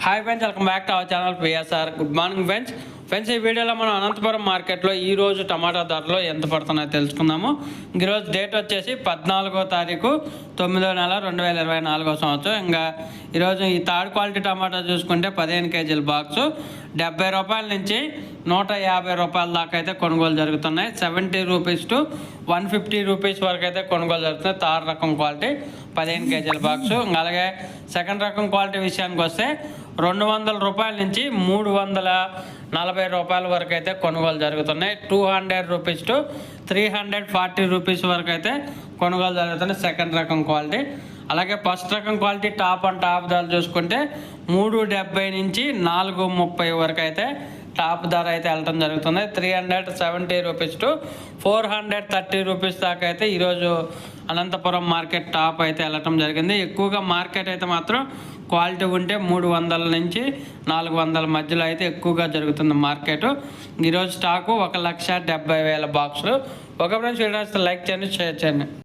hi friends welcome back to our channel PSR good morning friends Friends ఈ వీడియోలో మనం అనంతపురం మార్కెట్లో ఈరోజు టమాటా ధరలు ఎంత పడుతున్నాయో తెలుసుకుందాము. ఈరోజు డేట్ వచ్చేసి పద్నాలుగో తారీఖు తొమ్మిదో నెల రెండు వేల ఇరవై నాలుగో సంవత్సరం. ఇంకా ఈరోజు ఈ థర్డ్ క్వాలిటీ టమాటా చూసుకుంటే పదిహేను కేజీల బాక్సు. డెబ్బై రూపాయల నుంచి నూట యాభై రూపాయల దాకా అయితే కొనుగోలు జరుగుతున్నాయి. Seventy rupees to one fifty rupees వరకు అయితే కొనుగోలు జరుగుతుంది థర్డ్ రకం క్వాలిటీ పదిహేను కేజీల బాక్సు. అలాగే సెకండ్ రకం క్వాలిటీ విషయానికి వస్తే రెండు వందల రూపాయల నుంచి మూడు వందల నలభై రూపాయల వరకు అయితే కొనుగోలు జరుగుతున్నాయి. Two hundred rupees to three hundred forty rupees వరకు అయితే కొనుగోలు జరుగుతున్నాయి సెకండ్ రకం క్వాలిటీ. అలాగే ఫస్ట్ రకం క్వాలిటీ టాప్ అండ్ టాప్ ధర చూసుకుంటే మూడు డెబ్బై నుంచి నాలుగు ముప్పై వరకు అయితే టాప్ ధర అయితే వెళ్ళడం జరుగుతుంది. Three hundred seventy rupees to four hundred thirty rupees దాకా అయితే ఈరోజు అనంతపురం మార్కెట్ టాప్ అయితే వెళ్ళటం జరిగింది. ఎక్కువగా మార్కెట్ అయితే మాత్రం క్వాలిటీ ఉంటే మూడు వందల నుంచి నాలుగు వందల మధ్యలో అయితే ఎక్కువగా జరుగుతుంది మార్కెట్. ఈరోజు స్టాకు ఒక లక్ష డెబ్బై వేల బాక్సులు. ఒక ఫ్రెండ్స్ వీడియో లైక్ చేయండి షేర్ చేయండి.